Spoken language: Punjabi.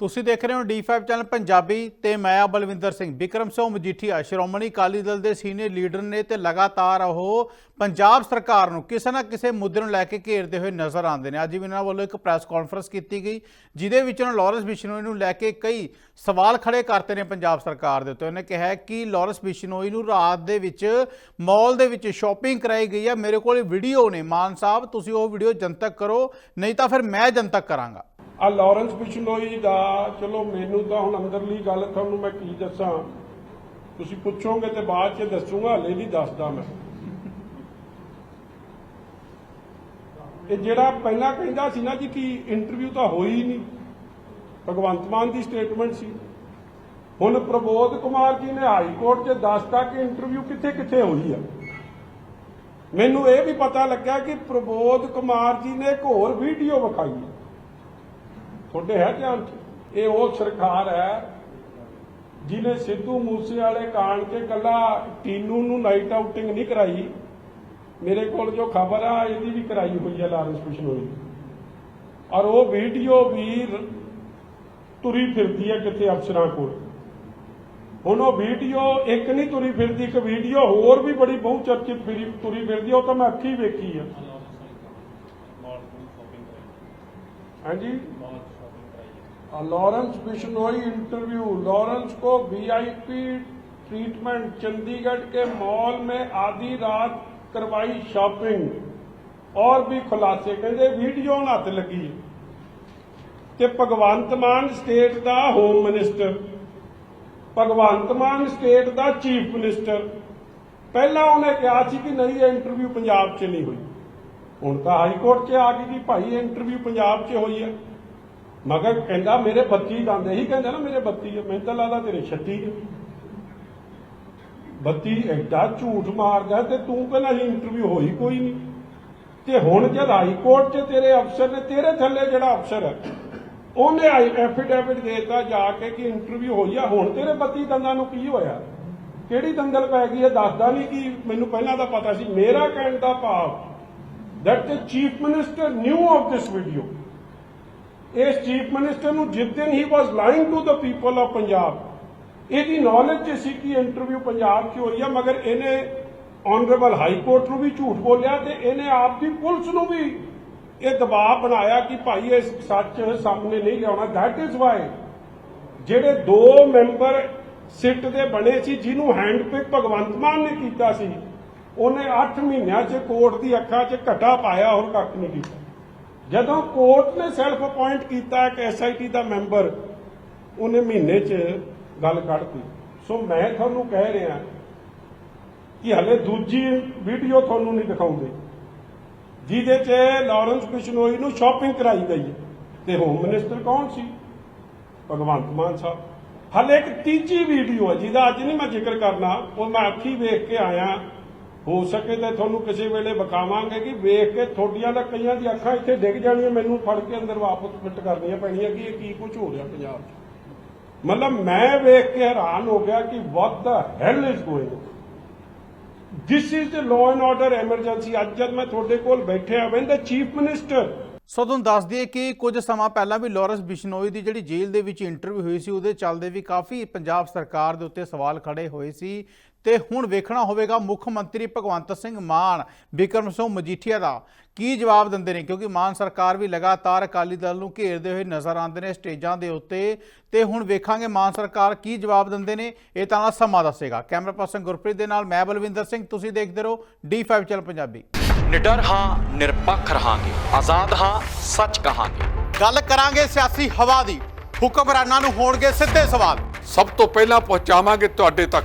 ਤੁਸੀਂ ਦੇਖ ਰਹੇ ਹੋ D5 ਚੈਨਲ ਪੰਜਾਬੀ ਤੇ ਮੈਂ ਆ ਬਲਵਿੰਦਰ ਸਿੰਘ। ਵਿਕਰਮ ਸਿੰਘ ਮਜੀਠੀਆ, ਸ਼੍ਰੋਮਣੀ ਅਕਾਲੀ ਦਲ ਦੇ ਸੀਨੀਅਰ ਲੀਡਰ ਨੇ ਤੇ ਲਗਾਤਾਰ ਉਹ ਪੰਜਾਬ ਸਰਕਾਰ ਨੂੰ ਕਿਸੇ ਨਾ ਕਿਸੇ ਮੁੱਦੇ ਨੂੰ ਲੈ ਕੇ ਘੇਰਦੇ ਹੋਏ ਨਜ਼ਰ ਆਉਂਦੇ ਨੇ। ਅੱਜ ਵੀ ਇਹਨਾਂ ਵੱਲੋਂ ਇੱਕ ਪ੍ਰੈਸ ਕਾਨਫਰੰਸ ਕੀਤੀ ਗਈ, ਜਿਹਦੇ ਵਿੱਚ ਉਹਨਾਂ ਲਾਰੈਂਸ ਬਿਸ਼ਨੋਈ ਨੂੰ ਲੈ ਕੇ ਕਈ ਸਵਾਲ ਖੜੇ ਕਰਤੇ ਨੇ ਪੰਜਾਬ ਸਰਕਾਰ ਦੇ ਉੱਤੇ। ਉਹਨੇ ਕਿਹਾ ਕਿ ਲਾਰੈਂਸ ਬਿਸ਼ਨੋਈ ਨੂੰ ਰਾਤ ਦੇ ਵਿੱਚ ਮਾਲ ਦੇ ਵਿੱਚ ਸ਼ਾਪਿੰਗ ਕਰਾਈ ਗਈ ਹੈ ਮੇਰੇ ਕੋਲ ਵੀਡੀਓ ਨੇ। ਮਾਨ ਸਾਹਿਬ, ਤੁਸੀਂ ਉਹ ਵੀਡੀਓ ਜਨਤਕ ਕਰੋ, ਨਹੀਂ ਤਾਂ ਫਿਰ ਮੈਂ ਜਨਤਕ ਕਰਾਂਗਾ। ਆ ਲਾਰੈਂਸ ਬਿਸ਼ਨੋਈ ਦਾ ਚਲੋ ਮੈਨੂੰ ਤਾਂ ਹੁਣ ਅੰਦਰਲੀ ਗੱਲ, ਤੁਹਾਨੂੰ ਮੈਂ ਕੀ ਦੱਸਾਂ? ਤੁਸੀਂ ਪੁੱਛੋਗੇ ਤੇ ਬਾਅਦ ਚ ਦੱਸੂਗਾ, ਹਲੇ ਨਹੀਂ ਦੱਸਦਾ ਮੈਂ। ਇਹ ਜਿਹੜਾ ਪਹਿਲਾਂ ਕਹਿੰਦਾ ਸੀ ਨਾ ਜੀ ਕਿ ਇੰਟਰਵਿਊ ਤਾਂ ਹੋਈ ਹੀ ਨਹੀਂ, ਭਗਵੰਤ ਮਾਨ ਦੀ ਸਟੇਟਮੈਂਟ ਸੀ। ਹੁਣ ਪ੍ਰਬੋਧ ਕੁਮਾਰ ਜੀ ਨੇ ਹਾਈ ਕੋਰਟ 'ਚ ਦੱਸਤਾ ਕਿ ਇੰਟਰਵਿਊ ਕਿੱਥੇ ਕਿੱਥੇ ਹੋਈ ਆ। ਮੈਨੂੰ ਇਹ ਵੀ ਪਤਾ ਲੱਗਾ ਕਿ ਪ੍ਰਬੋਧ ਕੁਮਾਰ ਜੀ ਨੇ ਇੱਕ ਹੋਰ ਵੀਡੀਓ ਵਿਖਾਈ ਤੁਹਾਡੇ ਹੈ ਧਿਆਨ ਇਹ ਉਹ ਸਰਕਾਰ ਹੈ ਜਿਹਨੇ ਸਿੱਧੂ ਮੂਸੇ ਵਾਲੇ ਕਾਂਡ 'ਚ ਕੱਲਾ ਟੀਨੂ ਨੂੰ ਨਾਈਟ ਆਊਟਿੰਗ ਨਹੀਂ ਕਰਾਈ। ਮੇਰੇ ਕੋਲ ਜੋ ਖਬਰ ਆ, ਇਹਦੀ ਵੀ ਕਰਾਈ ਹੋਈ ਹੈ ਲਾਰੈਂਸ ਬਿਸ਼ਨੋਈ ਔਰ ਉਹ ਵੀਡੀਓ ਵੀ ਤੁਰੀ ਫਿਰਦੀ ਹੈ ਕਿਤੇ ਅਫਸਰਾਂ ਕੋਲ। ਹੁਣ ਉਹ ਵੀਡੀਓ ਇੱਕ ਨਹੀਂ ਤੁਰੀ ਫਿਰਦੀ, ਇੱਕ ਵੀਡੀਓ ਹੋਰ ਵੀ ਬੜੀ ਬਹੁ ਚਰਚਿਤ ਤੁਰੀ ਫਿਰਦੀ ਉਹ ਤਾਂ ਮੈਂ ਅੱਖੀ ਵੇਖੀ ਆ। ਹਾਂਜੀ लॉरेंस बिश्नोई इंटरव्यू लॉरेंस को वीआईपी ट्रीटमेंट चंडीगढ़ के मॉल में आधी रात करवाई शॉपिंग और भी खुलासे कहते वीडियो हथ लगी ਤੇ ਭਗਵੰਤ ਮਾਨ ਸਟੇਟ ਦਾ home minister Bhagwant Mann state ਦਾ ਚੀਫ ਮਿਨਿਸਟਰ ਪਹਿਲਾਂ ਉਹਨੇ ਕਿਹਾ ਸੀ ਕਿ ਨਹੀਂ ਇਹ ਇੰਟਰਵਿਊ ਪੰਜਾਬ 'ਚ ਨਹੀਂ ਹੋਈ ਹੁਣ ਤਾਂ ਹਾਈ ਕੋਰਟ 'ਚ ਆ ਗਈ ਕਿ ਭਾਈ ਇਹ ਇੰਟਰਵਿਊ ਪੰਜਾਬ 'ਚ ਹੋਈ ਹੈ। ਮਗਰ ਕਹਿੰਦਾ ਮੇਰੇ 32 ਦੰਦ, ਇਹੀ ਕਹਿੰਦਾ ਨਾ ਮੇਰੇ 32 ਹੈ। ਮੈਨੂੰ ਤਾਂ ਲੱਗਦਾ ਤੇਰੇ 36 ਹੈ। 32 ਐਡਾ ਝੂਠ ਮਾਰਦਾ ਤੇ ਤੂੰ ਕਹਿੰਦਾ ਇੰਟਰਵਿਊ ਹੋਈ ਕੋਈ ਨਹੀਂ। ਤੇ ਹੁਣ ਜਦ ਹਾਈ ਕੋਰਟ 'ਚ ਤੇਰੇ ਅਫਸਰ ਨੇ, ਤੇਰੇ ਥੱਲੇ ਜਿਹੜਾ ਅਫਸਰ ਹੈ, ਉਹਨੇ ਐਫੀਡੇਵਿਟ ਦੇਤਾ ਜਾ ਕੇ ਕਿ ਇੰਟਰਵਿਊ ਹੋਈ ਆ। ਹੁਣ ਤੇਰੇ 32 ਦੰਦਾਂ ਨੂੰ ਕੀ ਹੋਇਆ? ਕਿਹੜੀ ਦੰਦਲ ਪੈ ਗਈ ਇਹ ਦੱਸਦਾ ਨਹੀਂ ਕਿ ਮੈਨੂੰ ਪਹਿਲਾਂ ਤਾਂ ਪਤਾ ਸੀ। ਮੇਰਾ ਕਹਿਣ ਦਾ ਭਾਵ that the chief minister knew of this video. ਇਸ ਚੀਫ ਮਿਨਿਸਟਰ ਨੂੰ ਜਿਸ ਦਿਨ ਹੀ was lying to the people of Punjab ਇਹਦੀ ਨੌਲੇਜ ਚ ਸੀ ਕਿ ਇੰਟਰਵਿਊ ਪੰਜਾਬ 'ਚ ਹੋਈ ਆ, ਮਗਰ ਇਹਨੇ ਆਨਰੇਬਲ ਹਾਈ ਕੋਰਟ ਨੂੰ ਵੀ ਝੂਠ ਬੋਲਿਆ ਤੇ ਇਹਨੇ ਆਪ ਦੀ ਪੁਲਿਸ ਨੂੰ ਵੀ ਇਹ ਦਬਾਅ ਬਣਾਇਆ ਕਿ ਭਾਈ ਇਹ ਸੱਚ ਸਾਹਮਣੇ ਨਹੀਂ ਲਿਆਉਣਾ। ਦੈਟ ਇਜ ਵਾਈ ਜਿਹੜੇ ਦੋ ਮੈਂਬਰ ਸਿੱਟ ਦੇ ਬਣੇ ਸੀ, ਜਿਹਨੂੰ ਹੈਂਡਪਿਕ ਭਗਵੰਤ ਮਾਨ ਨੇ ਕੀਤਾ ਸੀ ਉਹਨੇ 8 ਮਹੀਨਿਆਂ 'ਚ ਕੋਰਟ ਦੀ ਅੱਖਾਂ 'ਚ ਘਟਾ ਪਾਇਆ, ਹੋਰ ਕੱਖ ਨਹੀਂ ਕੀਤਾ। ਜਦੋਂ ਕੋਰਟ ਨੇ ਸੈਲਫ ਅਪਾਇੰਟ ਕੀਤਾ ਇੱਕ ਐਸਆਈਟੀ ਦਾ ਮੈਂਬਰ ਉਹਨੇ ਮਹੀਨੇ 'ਚ ਗੱਲ ਕੱਢਤੀ। ਸੋ ਮੈਂ ਤੁਹਾਨੂੰ ਕਹਿ ਰਿਹਾ ਕਿ ਹਲੇ ਦੂਜੀ ਵੀਡੀਓ ਤੁਹਾਨੂੰ ਨਹੀਂ ਦਿਖਾਉਂਦੇ। ਜਿਹਦੇ 'ਚ ਲਾਰੈਂਸ ਬਿਸ਼ਨੋਈ ਨੂੰ ਸ਼ਾਪਿੰਗ ਕਰਾਈ ਗਈ ਤੇ ਹੋਮ ਮਿਨਿਸਟਰ ਕੌਣ ਸੀ? ਭਗਵੰਤ ਮਾਨ ਸਾਹਿਬ। ਹਲੇ ਇੱਕ ਤੀਜੀ ਵੀਡੀਓ ਹੈ, ਜਿਹਦਾ ਅੱਜ ਨਹੀਂ ਮੈਂ ਜ਼ਿਕਰ ਕਰਨਾ, ਉਹ ਮੈਂ ਅੱਖੀ ਵੇਖ ਕੇ ਆਇਆ। ਹੋ ਸਕੇ ਤਾਂ ਤੁਹਾਨੂੰ ਕਿਸੇ ਵੇਲੇ ਵਿਖਾਵਾਂਗੇ ਕਿ ਵੇਖ ਕੇ ਤੁਹਾਡੀਆਂ ਦਾ ਕਈਆਂ ਦੀ ਅੱਖਾਂ ਇੱਥੇ ਡਿੱਗ ਜਾਣੀਆਂ, ਮੈਨੂੰ ਫੜ ਕੇ ਅੰਦਰ ਵਾਪਸ ਫਿੱਟ ਕਰਨੀਆਂ ਪੈਣੀਆਂ ਕਿ ਇਹ ਕੀ ਕੁਝ ਹੋ ਰਿਹਾ ਪੰਜਾਬ 'ਚ। ਮਤਲਬ ਮੈਂ ਵੇਖ ਕੇ ਹੈਰਾਨ ਹੋ ਗਿਆ ਕਿ what the hell is going this is the law and order emergency ਅੱਜ ਜਦ ਮੈਂ ਤੁਹਾਡੇ ਕੋਲ ਬੈਠਿਆ when the chief minister so ਤੁਹਾਨੂੰ ਦੱਸ ਦਈਏ ਕਿ ਕੁਝ ਸਮਾਂ ਪਹਿਲਾਂ ਵੀ ਲਾਰੈਂਸ ਬਿਸ਼ਨੋਈ ਦੀ ਜਿਹੜੀ ਜੇਲ੍ਹ ਦੇ ਵਿੱਚ ਇੰਟਰਵਿਊ ਹੋਈ ਸੀ, ਉਹਦੇ ਚੱਲਦੇ ਵੀ ਕਾਫੀ ਪੰਜਾਬ ਸਰਕਾਰ ਦੇ ਉੱਤੇ ਸਵਾਲ ਖੜੇ ਹੋਏ ਸੀ ਤੇ ਹੁਣ ਵੇਖਣਾ ਹੋਵੇਗਾ ਮੁੱਖ ਮੰਤਰੀ ਭਗਵੰਤ ਸਿੰਘ ਮਾਨ ਬਿਕਰਮ ਸਿੰਘ ਮਜੀਠੀਆ ਦਾ ਕੀ ਜਵਾਬ ਦਿੰਦੇ ਨੇ? ਕਿਉਂਕਿ ਮਾਨ ਸਰਕਾਰ ਵੀ ਲਗਾਤਾਰ ਅਕਾਲੀ ਦਲ ਨੂੰ ਘੇਰਦੇ ਹੋਏ ਨਜ਼ਰ ਆਉਂਦੇ ਨੇ ਸਟੇਜਾਂ ਦੇ ਉੱਤੇ ਤੇ ਹੁਣ ਵੇਖਾਂਗੇ ਮਾਨ ਸਰਕਾਰ ਕੀ ਜਵਾਬ ਦਿੰਦੇ ਨੇ ਇਹ ਤਾਂ ਸਮਾਂ ਦੱਸੇਗਾ। ਕੈਮਰਾ ਪਰਸਨ ਗੁਰਪ੍ਰੀਤ ਦੇ ਨਾਲ ਮੈਂ ਬਲਵਿੰਦਰ ਸਿੰਘ ਤੁਸੀਂ ਦੇਖਦੇ ਰਹੋ D5 ਚੈਨਲ ਪੰਜਾਬੀ। ਨਿਡਰ ਹਾਂ ਨਿਰਪੱਖ ਰਹਾਂਗੇ। ਆਜ਼ਾਦ ਹਾਂ ਸੱਚ ਕਹਾਂਗੇ। ਗੱਲ ਕਰਾਂਗੇ ਸਿਆਸੀ ਹਵਾ ਦੀ। ਹੁਕਮਰਾਨਾਂ ਨੂੰ ਹੋਣਗੇ ਸਿੱਧੇ ਸਵਾਲ। ਸਭ ਤੋਂ ਪਹਿਲਾਂ ਪਹੁੰਚਾਵਾਂਗੇ ਤੁਹਾਡੇ ਤੱਕ।